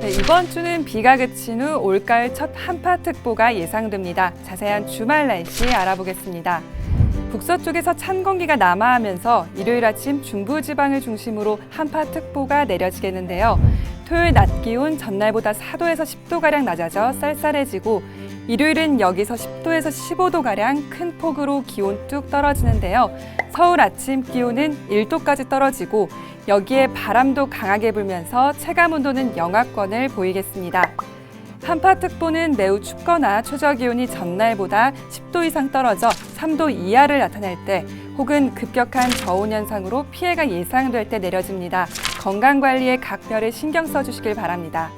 네, 이번 주는 비가 그친 후 올가을 첫 한파특보가 예상됩니다. 자세한 주말 날씨 알아보겠습니다. 북서쪽에서 찬 공기가 남하하면서 일요일 아침 중부지방을 중심으로 한파특보가 내려지겠는데요. 토요일 낮 기온 전날보다 4도에서 10도가량 낮아져 쌀쌀해지고 일요일은 여기서 10도에서 15도가량 큰 폭으로 기온 뚝 떨어지는데요. 서울 아침 기온은 1도까지 떨어지고 여기에 바람도 강하게 불면서 체감 온도는 영하권을 보이겠습니다. 한파특보는 매우 춥거나 최저 기온이 전날보다 10도 이상 떨어져 3도 이하를 나타낼 때 혹은 급격한 저온 현상으로 피해가 예상될 때 내려집니다. 건강 관리에 각별히 신경 써 주시길 바랍니다.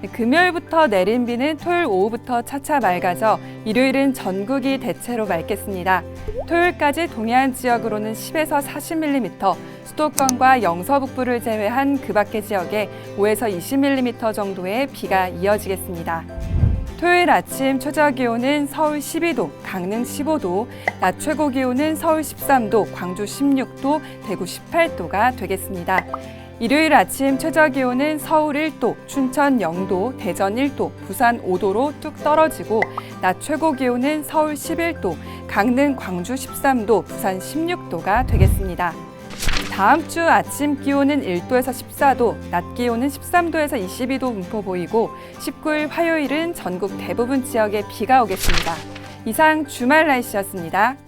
네, 금요일부터 내린 비는 토요일 오후부터 차차 맑아져 일요일은 전국이 대체로 맑겠습니다. 토요일까지 동해안 지역으로는 10에서 40mm, 수도권과 영서 북부를 제외한 그 밖의 지역에 5에서 20mm 정도의 비가 이어지겠습니다. 토요일 아침 최저 기온은 서울 12도, 강릉 15도, 낮 최고 기온은 서울 13도, 광주 16도, 대구 18도가 되겠습니다. 일요일 아침 최저 기온은 서울 1도, 춘천 0도, 대전 1도, 부산 5도로 뚝 떨어지고 낮 최고 기온은 서울 11도, 강릉, 광주 13도, 부산 16도가 되겠습니다. 다음 주 아침 기온은 1도에서 14도, 낮 기온은 13도에서 22도 분포 보이고 19일 화요일은 전국 대부분 지역에 비가 오겠습니다. 이상 주말 날씨였습니다.